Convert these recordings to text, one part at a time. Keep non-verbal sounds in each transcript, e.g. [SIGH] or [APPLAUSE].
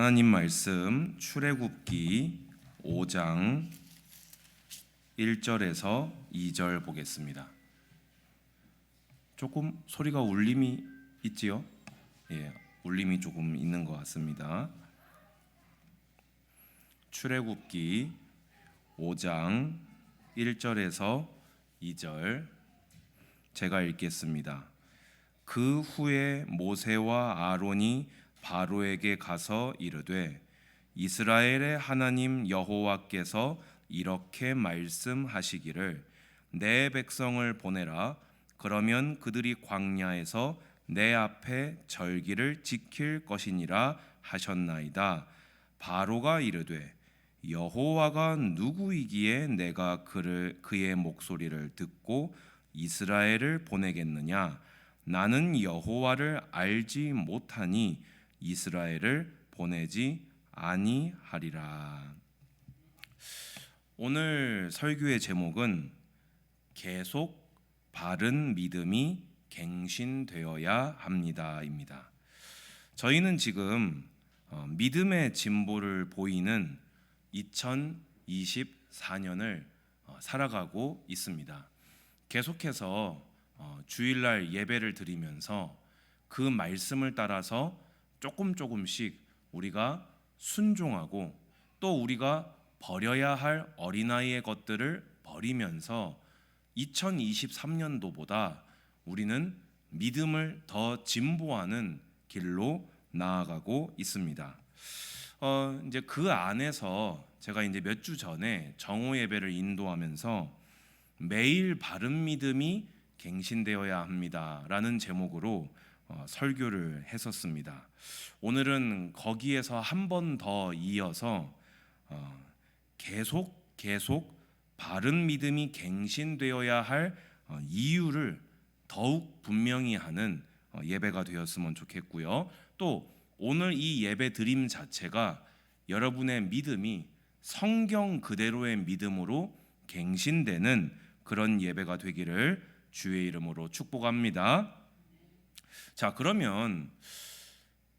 하나님 말씀 출애굽기 5장 1절에서 2절 보겠습니다. 조금 소리가 울림이 있지요? 예, 울림이 조금 있는 것 같습니다. 출애굽기 5장 1절에서 2절 제가 읽겠습니다. 그 후에 모세와 아론이 바로에게 가서 이르되 이스라엘의 하나님 여호와께서 이렇게 말씀하시기를 내 백성을 보내라. 그러면 그들이 광야에서 내 앞에 절기를 지킬 것이니라 하셨나이다. 바로가 이르되 여호와가 누구이기에 내가 그를 그의 목소리를 듣고 이스라엘을 보내겠느냐? 나는 여호와를 알지 못하니 이스라엘을 보내지 아니하리라. 오늘 설교의 제목은 계속 바른 믿음이 갱신되어야 합니다입니다. 저희는 지금 어, 믿음의 진보를 보이는 2024년을 어, 살아가고 있습니다. 계속해서 어, 주일날 예배를 드리면서 그 말씀을 따라서 조금 조금씩 우리가 순종하고 또 우리가 버려야 할 어린아이의 것들을 버리면서 2023년도보다 우리는 믿음을 더 진보하는 길로 나아가고 있습니다. 어, 이제 그 안에서 제가 이제 몇 주 전에 정오 예배를 인도하면서 매일 바른 믿음이 갱신되어야 합니다라는 제목으로 어, 설교를 했었습니다. 오늘은 거기에서 한 번 더 이어서 어, 계속 계속 바른 믿음이 갱신되어야 할 어, 이유를 더욱 분명히 하는 어, 예배가 되었으면 좋겠고요. 또 오늘 이 예배 드림 자체가 여러분의 믿음이 성경 그대로의 믿음으로 갱신되는 그런 예배가 되기를 주의 이름으로 축복합니다. 자, 그러면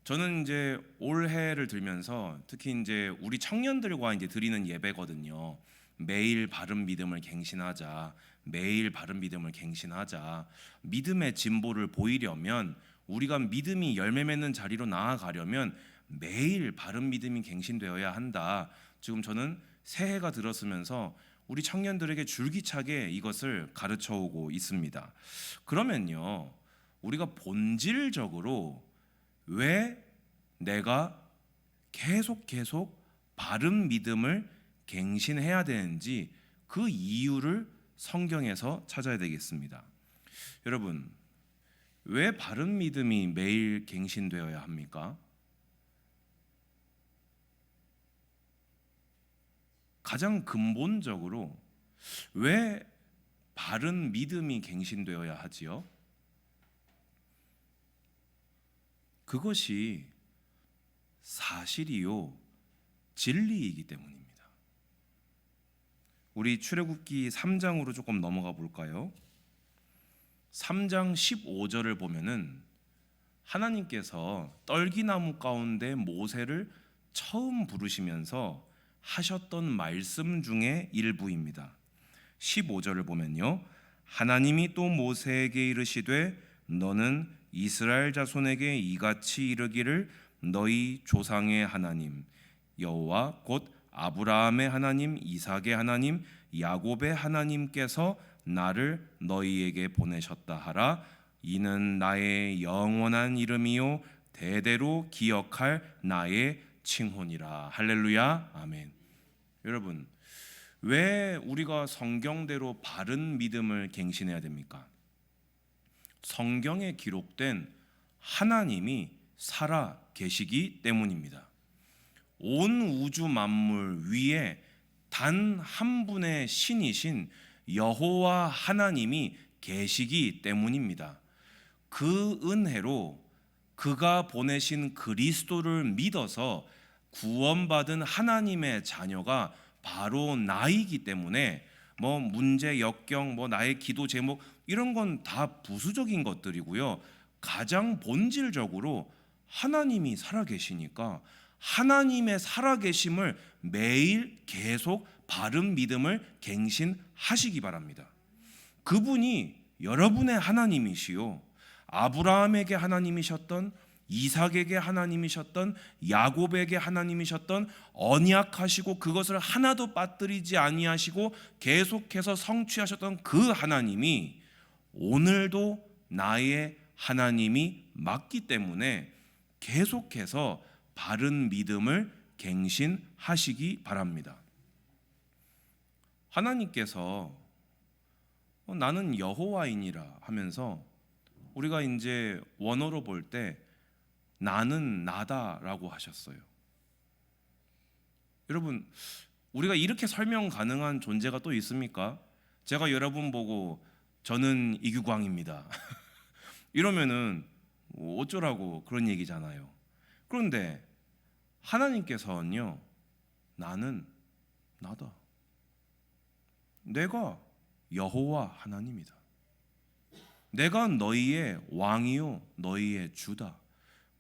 저는 이제 올해를 들면서 특히 이제 우리 청년들과 이제 드리는 예배거든요. 매일 바른 믿음을 갱신하자. 매일 바른 믿음을 갱신하자. 믿음의 진보를 보이려면 우리가 믿음이 열매 맺는 자리로 나아가려면 매일 바른 믿음이 갱신되어야 한다. 지금 저는 새해가 들었으면서 우리 청년들에게 줄기차게 이것을 가르쳐 오고 있습니다. 그러면요. 우리가 본질적으로 왜 내가 계속 계속 바른 믿음을 갱신해야 되는지 그 이유를 성경에서 찾아야 되겠습니다. 여러분, 왜 바른 믿음이 매일 갱신되어야 합니까? 가장 근본적으로 왜 바른 믿음이 갱신되어야 하지요? 그것이 사실이요 진리이기 때문입니다. 우리 출애굽기 3장으로 조금 넘어가 볼까요? 3장 15절을 보면은 하나님께서 떨기나무 가운데 모세를 처음 부르시면서 하셨던 말씀 중에 일부입니다. 15절을 보면요. 하나님이 또 모세에게 이르시되 너는 이스라엘 자손에게 이같이 이르기를 너희 조상의 하나님 여호와 곧 아브라함의 하나님 이삭의 하나님 야곱의 하나님께서 나를 너희에게 보내셨다 하라. 이는 나의 영원한 이름이요 대대로 기억할 나의 칭혼이라. 할렐루야. 아멘. 여러분 왜 우리가 성경대로 바른 믿음을 갱신해야 됩니까? 성경에 기록된 하나님이 살아 계시기 때문입니다. 온 우주 만물 위에 단 한 분의 신이신 여호와 하나님이 계시기 때문입니다. 그 은혜로 그가 보내신 그리스도를 믿어서 구원받은 하나님의 자녀가 바로 나이기 때문에 뭐 문제 역경 뭐 나의 기도 제목 이런 건 다 부수적인 것들이고요. 가장 본질적으로 하나님이 살아 계시니까 하나님의 살아계심을 매일 계속 바른 믿음을 갱신하시기 바랍니다. 그분이 여러분의 하나님이시요 아브라함에게 하나님이셨던 이삭에게 하나님이셨던 야곱에게 하나님이셨던 언약하시고 그것을 하나도 빠뜨리지 아니하시고 계속해서 성취하셨던 그 하나님이 오늘도 나의 하나님이 맞기 때문에 계속해서 바른 믿음을 갱신하시기 바랍니다. 하나님께서 어, 나는 여호와이니라 하면서 우리가 이제 원어로 볼때 나는 나다라고 하셨어요. 여러분 우리가 이렇게 설명 가능한 존재가 또 있습니까? 제가 여러분 보고 저는 이규광입니다. [LAUGHS] 이러면은 뭐 어쩌라고 그런 얘기잖아요. 그런데 하나님께서는요, 나는 나다. 내가 여호와 하나님이다. 내가 너희의 왕이요, 너희의 주다.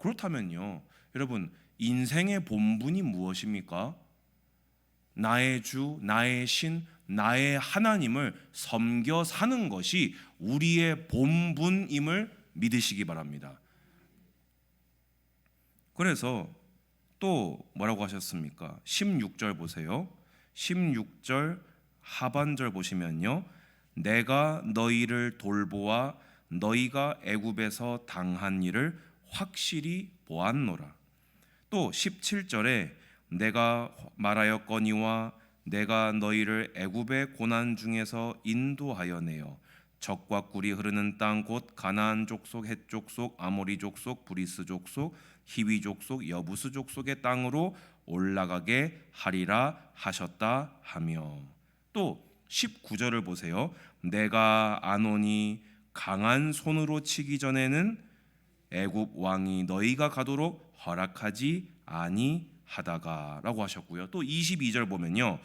그렇다면요, 여러분 인생의 본분이 무엇입니까? 나의 주, 나의 신, 나의 하나님을 섬겨 사는 것이 우리의 본분임을 믿으시기 바랍니다. 그래서 또 뭐라고 하셨습니까? 16절 보세요. 16절 하반절 보시면요. 내가 너희를 돌보아 너희가 애굽에서 당한 일을 확실히 보았노라. 또 17절에 내가 말하였거니와 내가 너희를 애굽의 고난 중에서 인도하여 내어 적과 꿀이 흐르는 땅 곧 가나안 족속, 헷 족속, 아모리 족속, 브리스 족속, 히위 족속, 여부스 족속의 땅으로 올라가게 하리라 하셨다 하며 또 19절을 보세요. 내가 아노니 강한 손으로 치기 전에는 애굽 왕이 너희가 가도록 허락하지 아니하다가라고 하셨고요. 또 22절 보면요.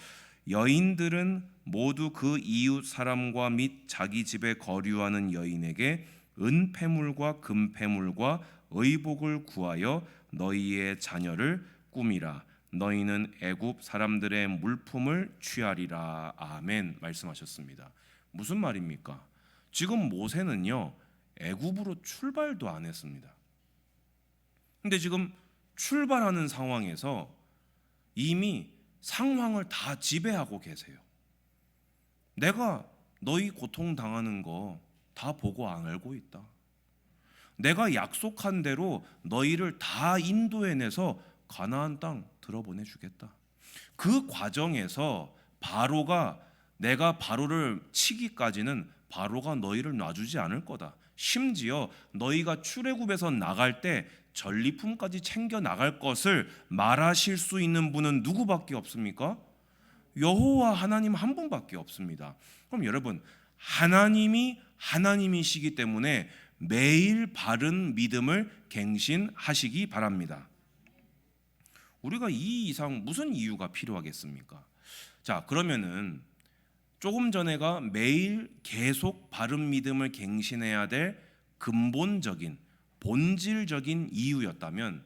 여인들은 모두 그 이웃 사람과 및 자기 집에 거류하는 여인에게 은폐물과 금폐물과 의복을 구하여 너희의 자녀를 꾸미라. 너희는 애굽 사람들의 물품을 취하리라. 아멘. 말씀하셨습니다. 무슨 말입니까? 지금 모세는요. 애굽으로 출발도 안 했습니다. 근데 지금 출발하는 상황에서 이미 상황을 다 지배하고 계세요. 내가 너희 고통 당하는 거 다 보고 알고 있다. 내가 약속한 대로 너희를 다 인도해내서 가나안 땅 들어보내 주겠다. 그 과정에서 바로가 내가 바로를 치기까지는 바로가 너희를 놔주지 않을 거다. 심지어 너희가 출애굽에서 나갈 때 전리품까지 챙겨 나갈 것을 말하실 수 있는 분은 누구밖에 없습니까? 여호와 하나님 한 분밖에 없습니다. 그럼 여러분 하나님이 하나님이시기 때문에 매일 바른 믿음을 갱신하시기 바랍니다. 우리가 이 이상 무슨 이유가 필요하겠습니까? 자, 그러면은 조금 전에가 매일 계속 바른 믿음을 갱신해야 될 근본적인 본질적인 이유였다면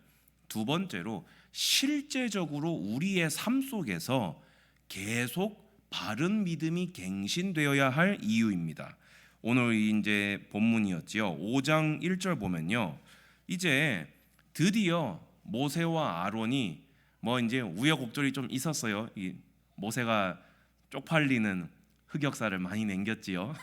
두 번째로 실제적으로 우리의 삶 속에서 계속 바른 믿음이 갱신되어야 할 이유입니다. 오늘 이제 본문이었지요. 5장 1절 보면요. 이제 드디어 모세와 아론이 뭐 이제 우여곡절이 좀 있었어요. 이 모세가 쪽팔리는 흑역사를 많이 남겼지요.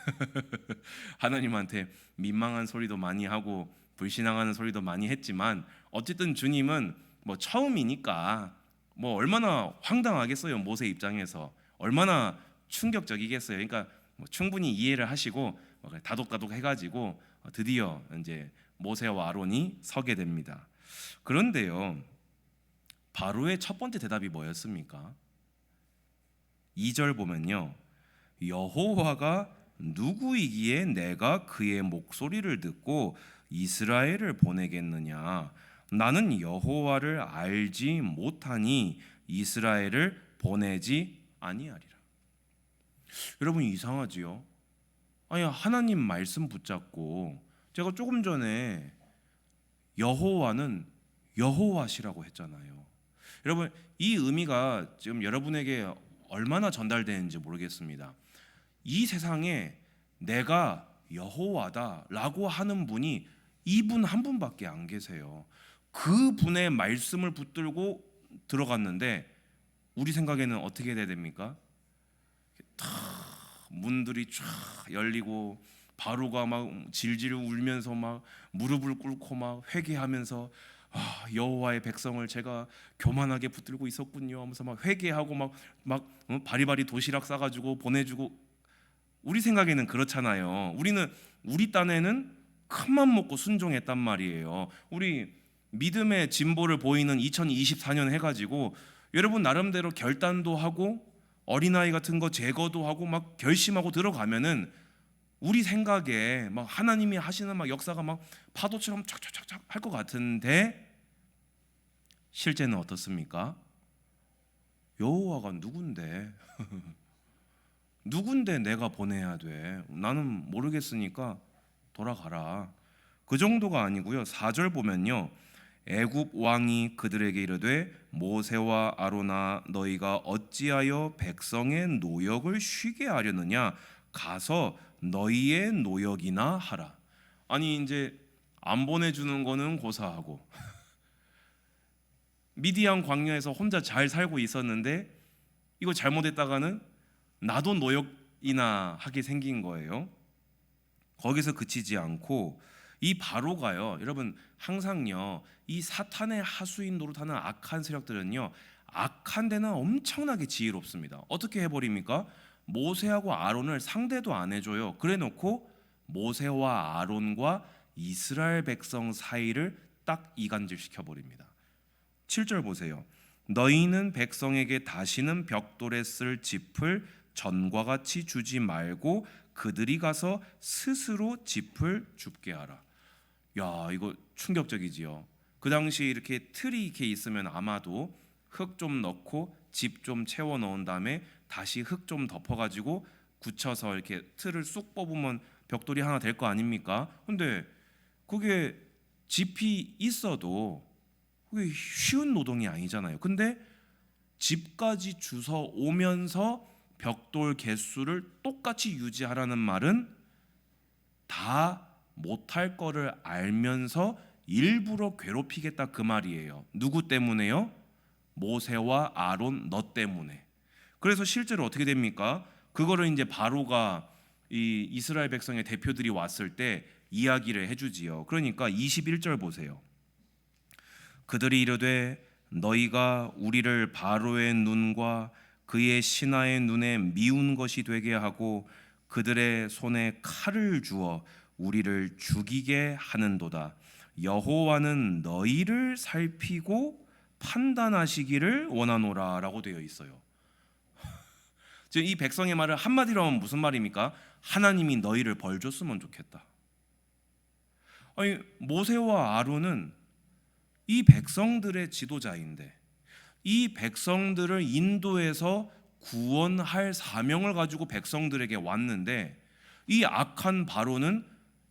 [LAUGHS] 하나님한테 민망한 소리도 많이 하고 불신앙하는 소리도 많이 했지만 어쨌든 주님은 뭐 처음이니까 뭐 얼마나 황당하겠어요 모세 입장에서 얼마나 충격적이겠어요. 그러니까 뭐 충분히 이해를 하시고 뭐 다독다독 해가지고 드디어 이제 모세와 아론이 서게 됩니다. 그런데요 바로의 첫 번째 대답이 뭐였습니까? 2절 보면요 여호와가 누구이기에 내가 그의 목소리를 듣고 이스라엘을 보내겠느냐 나는 여호와를 알지 못하니 이스라엘을 보내지 아니하리라. 여러분 이상하지요? 아니 하나님 말씀 붙잡고 제가 조금 전에 여호와는 여호와시라고 했잖아요. 여러분 이 의미가 지금 여러분에게 얼마나 전달되는지 모르겠습니다. 이 세상에 내가 여호와다라고 하는 분이 이분 한 분밖에 안 계세요. 그 분의 말씀을 붙들고 들어갔는데 우리 생각에는 어떻게 돼야 됩니까? 탁 문들이 쫙 열리고 바로가 막 질질 울면서 막 무릎을 꿇고 막 회개하면서 아, 여호와의 백성을 제가 교만하게 붙들고 있었군요 하면서 막 회개하고 막막 어, 바리바리 도시락 싸가지고 보내주고 우리 생각에는 그렇잖아요. 우리는 우리 딴에는 큰맘 먹고 순종했단 말이에요. 우리 믿음의 진보를 보이는 2024년 해가지고 여러분 나름대로 결단도 하고 어린아이 같은 거 제거도 하고 막 결심하고 들어가면은 우리 생각에 막 하나님이 하시는 막 역사가 막 파도처럼 촥촥촥촥 할 것 같은데 실제는 어떻습니까? 여호와가 누군데? [LAUGHS] 누군데 내가 보내야 돼? 나는 모르겠으니까 돌아가라. 그 정도가 아니고요. 4절 보면요. 애굽 왕이 그들에게 이르되 모세와 아로나 너희가 어찌하여 백성의 노역을 쉬게 하려느냐 가서 너희의 노역이나 하라. 아니 이제 안 보내 주는 거는 고사하고 [LAUGHS] 미디안 광야에서 혼자 잘 살고 있었는데 이거 잘못했다가는 나도 노역이나 하게 생긴 거예요. 거기서 그치지 않고 이 바로가요. 여러분 항상요. 이 사탄의 하수인 노릇하는 악한 세력들은요. 악한 데는 엄청나게 지혜롭습니다. 어떻게 해버립니까? 모세하고 아론을 상대도 안 해줘요. 그래놓고 모세와 아론과 이스라엘 백성 사이를 딱 이간질 시켜 버립니다. 7절 보세요. 너희는 백성에게 다시는 벽돌에 쓸 짚을 전과 같이 주지 말고 그들이 가서 스스로 짚을 줍게 하라. 야, 이거 충격적이지요. 그 당시 이렇게 틀이 이렇게 있으면 아마도 흙 좀 넣고 집 좀 채워 넣은 다음에 다시 흙 좀 덮어 가지고 굳혀서 이렇게 틀을 쑥 뽑으면 벽돌이 하나 될 거 아닙니까? 근데 그게 집이 있어도 그게 쉬운 노동이 아니잖아요. 근데 집까지 주서 오면서 벽돌 개수를 똑같이 유지하라는 말은 다 못할 거를 알면서 일부러 괴롭히겠다 그 말이에요. 누구 때문에요? 모세와 아론 너 때문에. 그래서 실제로 어떻게 됩니까? 그거를 이제 바로가 이 이스라엘 백성의 대표들이 왔을 때 이야기를 해주지요. 그러니까 21절 보세요. 그들이 이르되 너희가 우리를 바로의 눈과 그의 신하의 눈에 미운 것이 되게 하고 그들의 손에 칼을 주어 우리를 죽이게 하는도다. 여호와는 너희를 살피고 판단하시기를 원하노라라고 되어 있어요. [LAUGHS] 지금 이 백성의 말을 한마디로 하면 무슨 말입니까? 하나님이 너희를 벌 줬으면 좋겠다. 아니 모세와 아론은 이 백성들의 지도자인데 이 백성들을 인도해서 구원할 사명을 가지고 백성들에게 왔는데 이 악한 바로는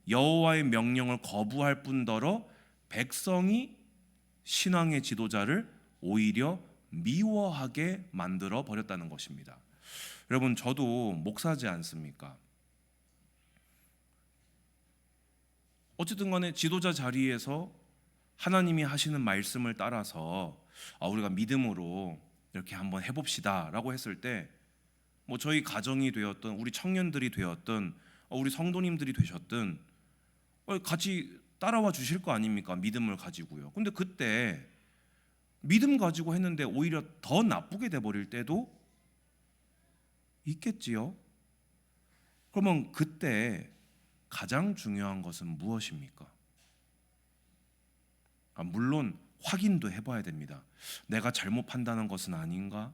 여호와의 명령을 거부할 뿐더러 백성이 신앙의 지도자를 오히려 미워하게 만들어 버렸다는 것입니다. 여러분 저도 목사지 않습니까? 어쨌든 간에 지도자 자리에서 하나님이 하시는 말씀을 따라서 아, 우리가 믿음으로 이렇게 한번 해봅시다라고 했을 때 뭐 저희 가정이 되었던 우리 청년들이 되었던 어, 우리 성도님들이 되셨든 어, 같이 따라와 주실 거 아닙니까 믿음을 가지고요. 근데 그때 믿음 가지고 했는데 오히려 더 나쁘게 돼 버릴 때도 있겠지요. 그러면 그때 가장 중요한 것은 무엇입니까? 아, 물론 확인도 해봐야 됩니다. 내가 잘못 판단한 것은 아닌가?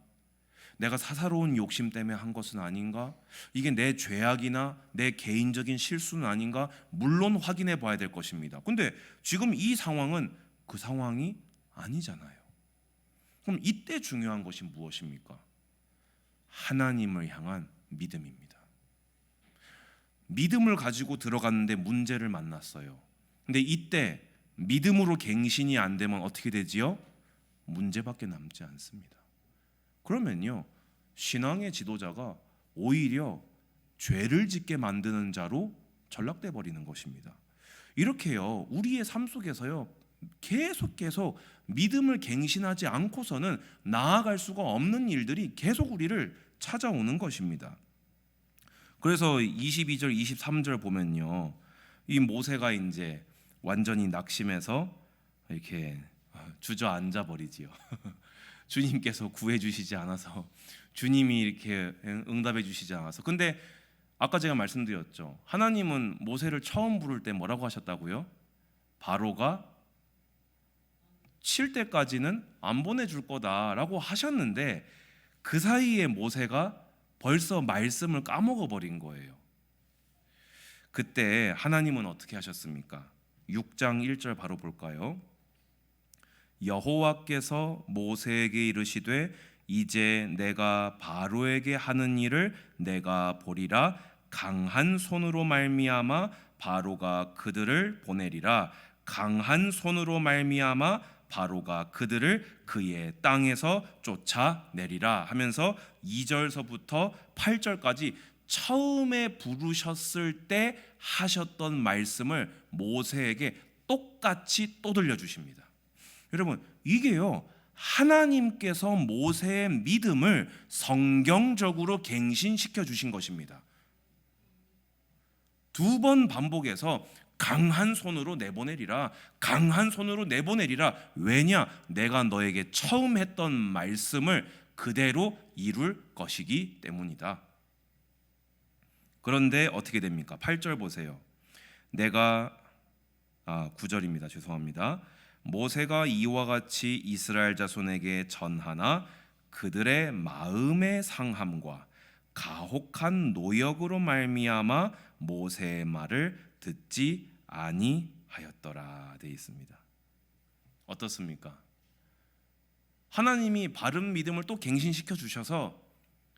내가 사사로운 욕심 때문에 한 것은 아닌가? 이게 내 죄악이나 내 개인적인 실수는 아닌가? 물론 확인해 봐야 될 것입니다. 근데 지금 이 상황은 그 상황이 아니잖아요. 그럼 이때 중요한 것이 무엇입니까? 하나님을 향한 믿음입니다. 믿음을 가지고 들어갔는데 문제를 만났어요. 근데 이때 믿음으로 갱신이 안 되면 어떻게 되지요? 문제밖에 남지 않습니다. 그러면요 신앙의 지도자가 오히려 죄를 짓게 만드는 자로 전락돼 버리는 것입니다. 이렇게요 우리의 삶 속에서요 계속 계속 믿음을 갱신하지 않고서는 나아갈 수가 없는 일들이 계속 우리를 찾아오는 것입니다. 그래서 22절, 23절 보면요. 이 모세가 이제 완전히 낙심해서 이렇게 주저앉아 버리지요. [LAUGHS] 주님께서 구해 주시지 않아서 주님이 이렇게 응답해 주시지 않아서 근데 아까 제가 말씀드렸죠. 하나님은 모세를 처음 부를 때 뭐라고 하셨다고요? 바로가 칠 때까지는 안 보내줄 거다라고 하셨는데 그 사이에 모세가 벌써 말씀을 까먹어 버린 거예요. 그때 하나님은 어떻게 하셨습니까? 6장 1절 바로 볼까요? 여호와께서 모세에게 이르시되 이제 내가 바로에게 하는 일을 내가 보리라 강한 손으로 말미암아 바로가 그들을 보내리라 강한 손으로 말미암아 바로가 그들을 그의 땅에서 쫓아내리라 하면서 2절서부터 8절까지 처음에 부르셨을 때 하셨던 말씀을 모세에게 똑같이 또 들려 주십니다. 여러분, 이게요. 하나님께서 모세의 믿음을 성경적으로 갱신시켜 주신 것입니다. 두 번 반복해서 강한 손으로 내보내리라. 강한 손으로 내보내리라. 왜냐? 내가 너에게 처음 했던 말씀을 그대로 이룰 것이기 때문이다. 그런데 어떻게 됩니까? 8절 보세요. 내가 아, 9절입니다. 죄송합니다. 모세가 이와 같이 이스라엘 자손에게 전하나 그들의 마음의 상함과 가혹한 노역으로 말미암아 모세의 말을 듣지 아니하였더라 되어 있습니다. 어떻습니까? 하나님이 바른 믿음을 또 갱신시켜 주셔서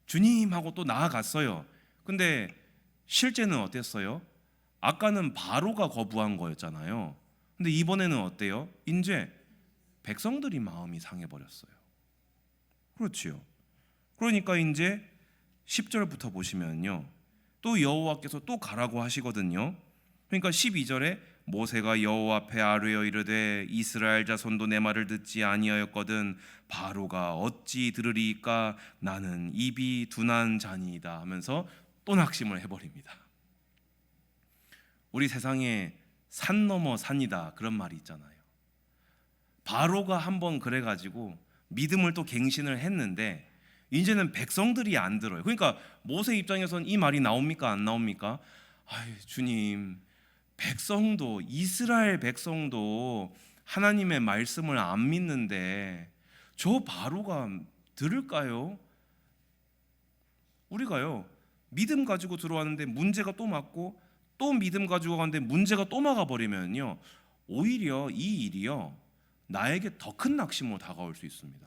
주님하고 또 나아갔어요. 근데 실제는 어땠어요? 아까는 바로가 거부한 거였잖아요. 근데 이번에는 어때요? 이제 백성들이 마음이 상해 버렸어요. 그렇지요. 그러니까 이제 10절부터 보시면요. 또 여호와께서 또 가라고 하시거든요. 그러니까 12절에 모세가 여호와 앞에 아뢰어 이르되 이스라엘 자손도 내 말을 듣지 아니하였거든 바로가 어찌 들으리까 나는 입이 둔한 자니이다 하면서 또 낙심을 해버립니다. 우리 세상에 산 넘어 산이다 그런 말이 있잖아요. 바로가 한번 그래가지고 믿음을 또 갱신을 했는데 이제는 백성들이 안 들어요. 그러니까 모세 입장에서는 이 말이 나옵니까 안 나옵니까? 아유 주님 백성도 이스라엘 백성도 하나님의 말씀을 안 믿는데 저 바로가 들을까요? 우리가요 믿음 가지고 들어왔는데 문제가 또 맞고 또 믿음 가지고 가는데 문제가 또 막아 버리면요 오히려 이 일이요 나에게 더 큰 낙심으로 다가올 수 있습니다.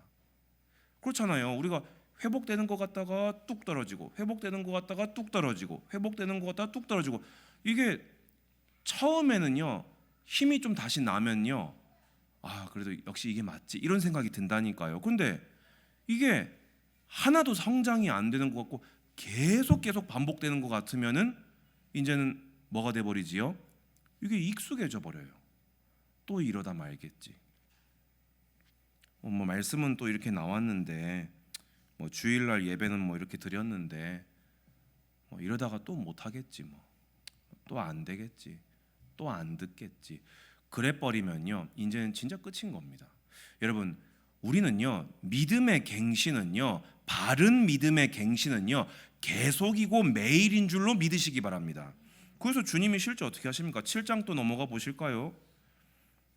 그렇잖아요. 우리가 회복되는 것 같다가 뚝 떨어지고 회복되는 것 같다가 뚝 떨어지고 회복되는 것 같다가 뚝 떨어지고 이게 처음에는요 힘이 좀 다시 나면요 아 그래도 역시 이게 맞지 이런 생각이 든다니까요. 근데 이게 하나도 성장이 안 되는 것 같고 계속 계속 반복되는 것 같으면은 이제는 뭐가 돼 버리지요? 이게 익숙해져 버려요. 또 이러다 말겠지. 어, 뭐 말씀은 또 이렇게 나왔는데 뭐 주일날 예배는 뭐 이렇게 드렸는데 뭐 이러다가 또 못 하겠지 뭐. 또 안 되겠지. 또 안 듣겠지. 그래 버리면요. 이제는 진짜 끝인 겁니다. 여러분, 우리는요. 믿음의 갱신은요. 바른 믿음의 갱신은요. 계속이고 매일인 줄로 믿으시기 바랍니다. 그래서 주님이 실제 어떻게 하십니까? 7장 또 넘어가 보실까요?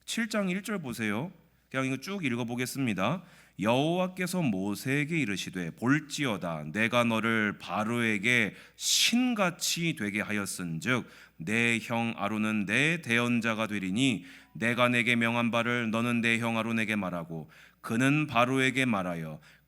7장 1절 보세요. 그냥 이거 쭉 읽어 보겠습니다. 여호와께서 모세에게 이르시되 볼지어다 내가 너를 바로에게 신같이 되게 하였은즉 내 형 아론은 내 대언자가 되리니 내가 내게 명한 바를 너는 내 형 아론에게 말하고 그는 바로에게 말하여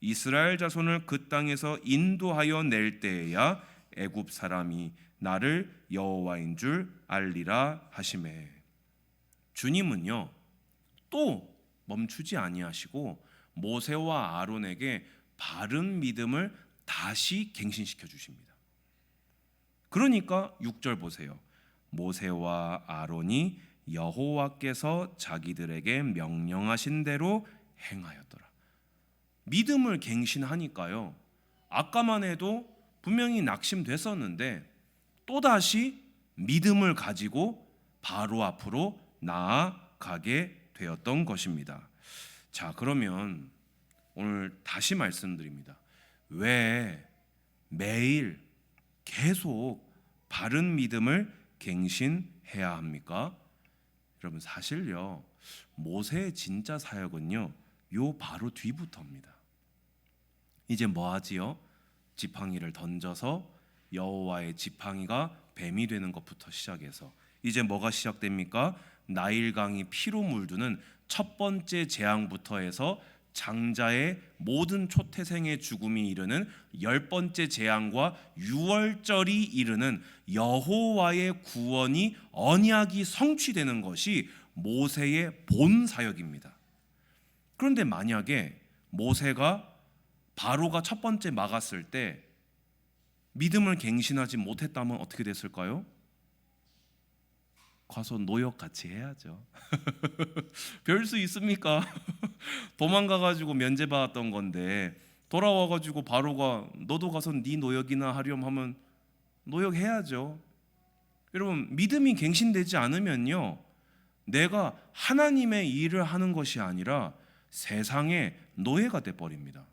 이스라엘 자손을 그 땅에서 인도하여 낼 때에야 애굽 사람이 나를 여호와인 줄 알리라 하심에 주님은요 또 멈추지 아니하시고 모세와 아론에게 바른 믿음을 다시 갱신시켜 주십니다. 그러니까 6절 보세요. 모세와 아론이 여호와께서 자기들에게 명령하신 대로 행하였더라. 믿음을 갱신하니까요. 아까만 해도 분명히 낙심됐었는데 또다시 믿음을 가지고 바로 앞으로 나아가게 되었던 것입니다. 자, 그러면 오늘 다시 말씀드립니다. 왜 매일 계속 바른 믿음을 갱신해야 합니까? 여러분 사실요 모세의 진짜 사역은요 요 바로 뒤부터입니다. 이제 뭐 하지요? 지팡이를 던져서 여호와의 지팡이가 뱀이 되는 것부터 시작해서 이제 뭐가 시작됩니까? 나일강이 피로 물드는 첫 번째 재앙부터 해서 장자의 모든 초태생의 죽음이 이르는 열 번째 재앙과 유월절이 이르는 여호와의 구원이 언약이 성취되는 것이 모세의 본 사역입니다. 그런데 만약에 모세가 바로가 첫 번째 막았을 때 믿음을 갱신하지 못했다면 어떻게 됐을까요? 가서 노역 같이 해야죠. [LAUGHS] 별 수 있습니까? [LAUGHS] 도망가 가지고 면제 받았던 건데 돌아와 가지고 바로가 너도 가서 네 노역이나 하렴 하면 노역 해야죠. 여러분 믿음이 갱신되지 않으면요. 내가 하나님의 일을 하는 것이 아니라 세상의 노예가 돼 버립니다.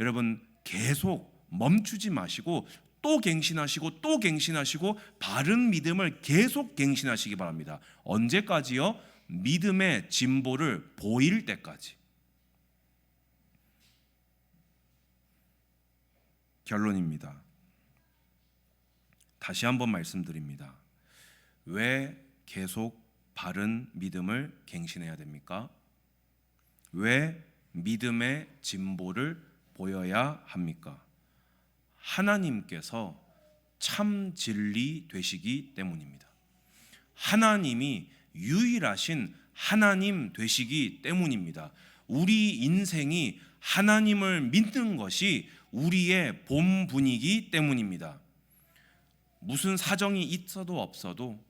여러분 계속 멈추지 마시고 또 갱신하시고 또 갱신하시고 바른 믿음을 계속 갱신하시기 바랍니다. 언제까지요? 믿음의 진보를 보일 때까지. 결론입니다. 다시 한번 말씀드립니다. 왜 계속 바른 믿음을 갱신해야 됩니까? 왜 믿음의 진보를 보여야 합니까? 하나님께서 참 진리 되시기 때문입니다. 하나님이 유일하신 하나님 되시기 때문입니다. 우리 인생이 하나님을 믿는 것이 우리의 본분이기 때문입니다. 무슨 사정이 있어도 없어도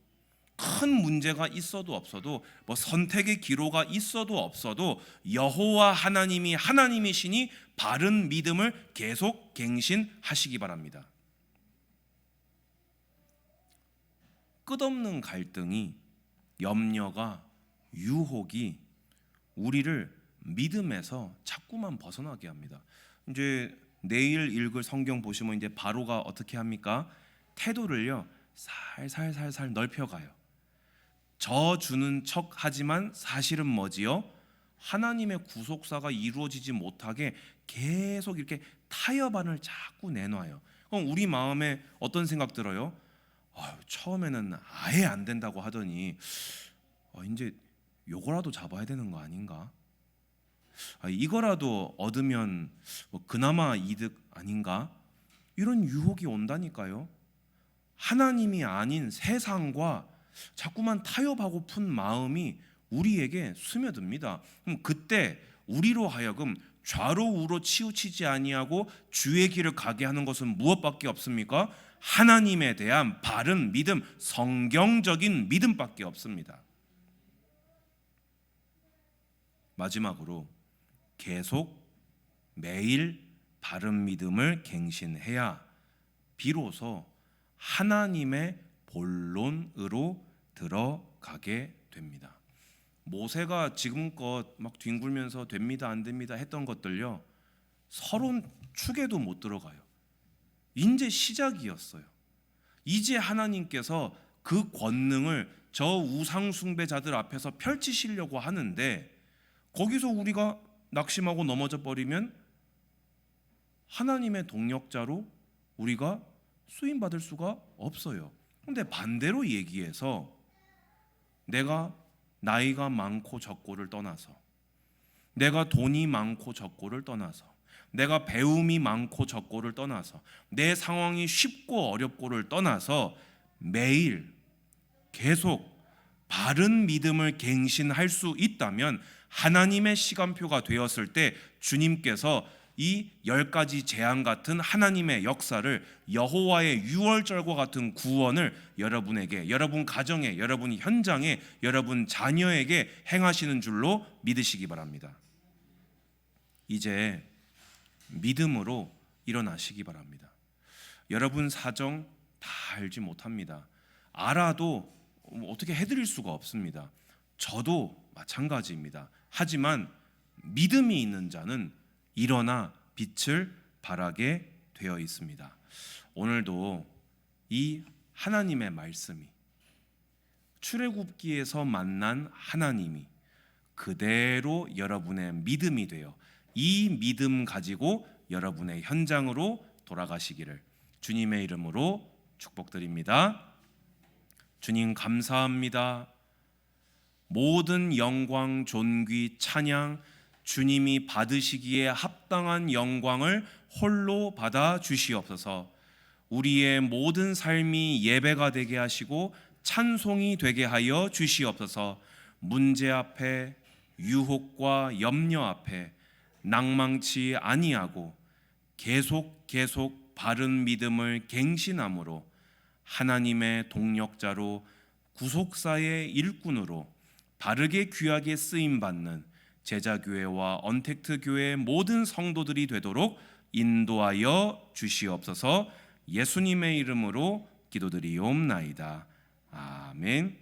큰 문제가 있어도 없어도 뭐 선택의 기로가 있어도 없어도 여호와 하나님이 하나님이시니 바른 믿음을 계속 갱신하시기 바랍니다. 끝없는 갈등이 염려가 유혹이 우리를 믿음에서 자꾸만 벗어나게 합니다. 이제 내일 읽을 성경 보시면 이제 바로가 어떻게 합니까? 태도를요 살살살살 넓혀가요. 저 주는 척 하지만 사실은 뭐지요? 하나님의 구속사가 이루어지지 못하게 계속 이렇게 타협안을 자꾸 내놔요. 그럼 우리 마음에 어떤 생각 들어요? 아유, 처음에는 아예 안 된다고 하더니 어, 이제 요거라도 잡아야 되는 거 아닌가? 아, 이거라도 얻으면 뭐 그나마 이득 아닌가? 이런 유혹이 온다니까요. 하나님이 아닌 세상과 자꾸만 타협하고픈 마음이 우리에게 스며듭니다. 그럼 그때 우리로 하여금 좌로 우로 치우치지 아니하고 주의 길을 가게 하는 것은 무엇밖에 없습니까? 하나님에 대한 바른 믿음, 성경적인 믿음밖에 없습니다. 마지막으로 계속 매일 바른 믿음을 갱신해야 비로소 하나님의 본론으로 들어가게 됩니다. 모세가 지금껏 막 뒹굴면서 됩니다 안 됩니다 했던 것들요 서론 축에도 못 들어가요. 이제 시작이었어요. 이제 하나님께서 그 권능을 저 우상 숭배자들 앞에서 펼치시려고 하는데 거기서 우리가 낙심하고 넘어져 버리면 하나님의 동력자로 우리가 쓰임 받을 수가 없어요. 근데 반대로 얘기해서 내가 나이가 많고 적고를 떠나서 내가 돈이 많고 적고를 떠나서 내가 배움이 많고 적고를 떠나서 내 상황이 쉽고 어렵고를 떠나서 매일 계속 바른 믿음을 갱신할 수 있다면 하나님의 시간표가 되었을 때 주님께서 이 열 가지 재앙 같은 하나님의 역사를 여호와의 유월절과 같은 구원을 여러분에게 여러분 가정에 여러분 현장에 여러분 자녀에게 행하시는 줄로 믿으시기 바랍니다. 이제 믿음으로 일어나시기 바랍니다. 여러분 사정 다 알지 못합니다. 알아도 어떻게 해드릴 수가 없습니다. 저도 마찬가지입니다. 하지만 믿음이 있는 자는 일어나 빛을 발하게 되어 있습니다. 오늘도 이 하나님의 말씀이 출애굽기에서 만난 하나님이 그대로 여러분의 믿음이 되어 이 믿음 가지고 여러분의 현장으로 돌아가시기를 주님의 이름으로 축복드립니다. 주님 감사합니다. 모든 영광, 존귀, 찬양 주님이 받으시기에 합당한 영광을 홀로 받아 주시옵소서. 우리의 모든 삶이 예배가 되게 하시고 찬송이 되게 하여 주시옵소서. 문제 앞에 유혹과 염려 앞에 낭망치 아니하고 계속 계속 바른 믿음을 갱신함으로 하나님의 동력자로 구속사의 일꾼으로 바르게 귀하게 쓰임 받는 제자교회와 언택트 교회 모든 성도들이 되도록 인도하여 주시옵소서. 예수님의 이름으로 기도드리옵나이다. 아멘.